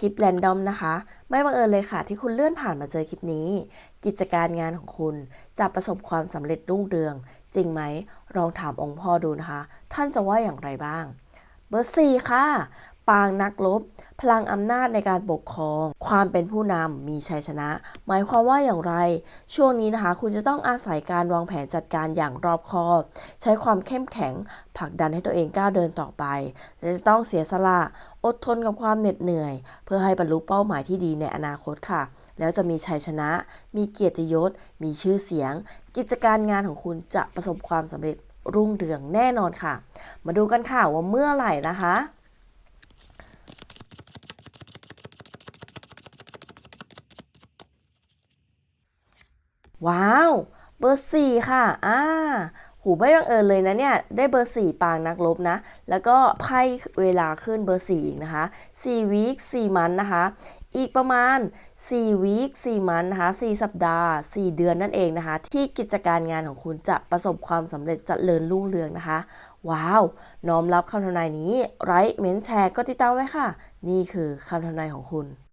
คลิปแรนดอมนะคะ ไม่บังเอิญเลยค่ะที่คุณเลื่อนผ่านมาเจอคลิปนี้ กิจการงานของคุณจะประสบความสำเร็จรุ่งเรือง จริงไหมลองถามองค์พ่อดูนะคะ ท่านจะว่าอย่างไรบ้าง เบอร์สี่ค่ะ ปางนักลบ พลังอำนาจในการปกครอง ความเป็นผู้นำมีชัยชนะ หมายความว่าอย่างไร ช่วงนี้นะคะ คุณจะต้องอาศัยการวางแผนจัดการอย่างรอบคอบ ใช้ความเข้มแข็งผลักดันให้ตัวเองก้าวเดินต่อไปและจะต้องเสียสละอดทนกับความเหน็ดเหนื่อย เพื่อให้บรรลุเป้าหมายที่ดีในอนาคตค่ะ แล้วจะมีชัยชนะ มีเกียรติยศ มีชื่อเสียง กิจการงานของคุณจะประสบความสำเร็จรุ่งเรืองแน่นอนค่ะ มาดูกันค่ะว่าเมื่อไหร่นะคะ ว้าว เบอร์สี่ค่ะ อ่า หูไม่บังเอิญเลยนะเนี่ย ได้เบอร์สี่ปางนักรบนะ แล้วก็ไพ่เวลาขึ้นเบอร์สี่อีกนะคะ4วีค4มันนะคะ อีกประมาณ4วีค4มันนะคะ 4 สัปดาห์ 4 เดือนนั่นเองนะคะ ที่กิจการงานของคุณจะประสบความสำเร็จเจริญรุ่งเรืองนะคะ ว้าว น้อมรับคำทำนายนี้ ไลค์เม้นแชร์ก็ติดตามไว้ค่ะ นี่คือคำทำนายของคุณ